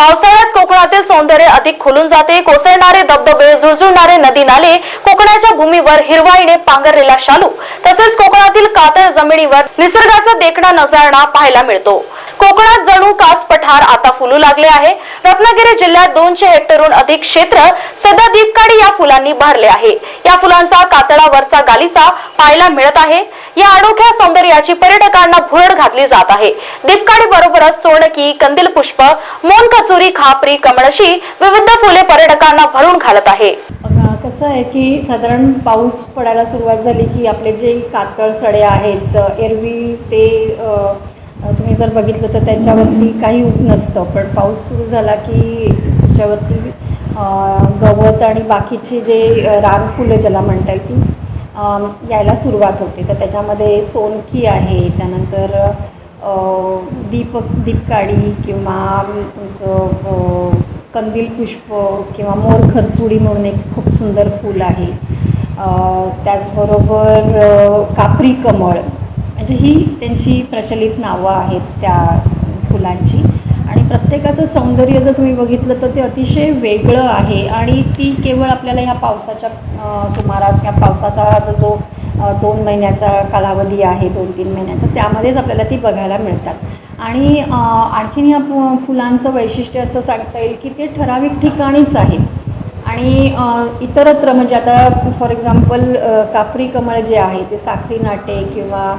पावसाळ्यात कोकणातील सौंदर्य अधिक खुलून जाते. कोसळणारे धबधबे झुळझुळणारे नदी नाले कोकणाच्या भूमीवर हिरवाईने पांघरलेला शालू तसेच कोकणातील कातळ जमिनीवर निसर्गाचा देखणा नजारणा पाहायला मिळतो. कोकणात जणू कास पठार आता फुलू लागले आहे. रत्नागिरी जिल्ह्यात दोनशे हेक्टरहून अधिक क्षेत्र सध्या दीपकाडी या फुलांनी भरले आहे. या फुलांचा कातळावरचा गालीचा पाहायला मिळत आहे. या अनोख्या सौंदर्याची पर्यटकांना भुरड घातली जात आहे. दीपकाडी बरोबरच सोनकी कंदील पुष्प मोन कचोरी खापरी कमळशी विविध फुले पर्यटकांना भरून घालत आहे. कसं आहे की साधारण पाऊस पडायला सुरुवात झाली की आपले जे कातळ सडे आहेत एरवी ते तुम्ही जर बघितलं तर त्याच्यावरती काही नसतं. पण पाऊस सुरू झाला की त्याच्यावरती गवत आणि बाकीची जे अ, रानफुलं ज्याला म्हणता येईल ती यायला सुरुवात होते. तर त्याच्यामध्ये सोनकी आहे त्यानंतर दीपक दीप दीपकाडी किंवा तुमचं कंदील पुष्प किंवा मोर खरचुडी म्हणून एक खूप सुंदर फूल आहे. त्याचबरोबर कापरी कमळ. म्हणजे ही त्यांची प्रचलित नावं आहेत त्या फुलांची. प्रत्येकाचं सौंदर्य जर तुम्ही बघितलं तर ते अतिशय वेगळं आहे आणि ती केवळ आपल्याला ह्या पावसाच्या सुमारास किंवा पावसाचा जो दोन महिन्याचा कालावधी आहे दोन तीन महिन्याचा त्यामध्येच आपल्याला ती बघायला मिळतात. आणि आणखीन ह्या फु फुलांचं वैशिष्ट्य असं सांगता येईल की ते ठराविक ठिकाणीच आहेत. आणि इतरत्र म्हणजे आता फॉर एक्झाम्पल कापरी कमळ जे आहे ते साखरी नाटे किंवा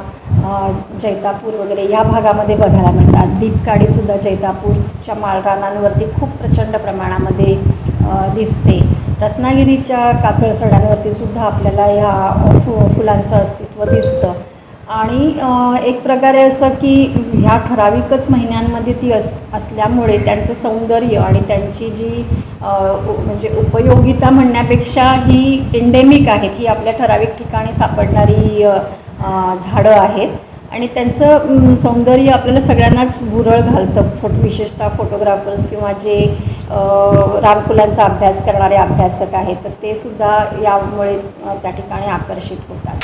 जैतापूर वगैरे ह्या भागामध्ये बघायला मिळतात. दीपकाडीसुद्धा जैतापूरच्या माळरानांवरती खूप प्रचंड प्रमाणामध्ये दिसते. रत्नागिरीच्या कातळसड्यांवरती सुद्धा आपल्याला ह्या फु फुलांचं अस्तित्व दिसतं. आणि एक प्रकारे असं की ह्या ठराविकच महिन्यांमध्ये ती अस असल्यामुळे त्यांचं सौंदर्य आणि त्यांची जी म्हणजे उपयोगिता म्हणण्यापेक्षा ही एंडेमिक आहेत. ही आपल्या ठराविक ठिकाणी सापडणारी झाडं आहेत. आणि त्यांचं सौंदर्य आपल्याला सगळ्यांनाच भुरळ घालतं. फोट विशेषतः फोटोग्राफर्स किंवा जे रानफुलांचा अभ्यास करणारे अभ्यासक आहेत तर ते सुद्धा यामुळे त्या ठिकाणी आकर्षित होतात.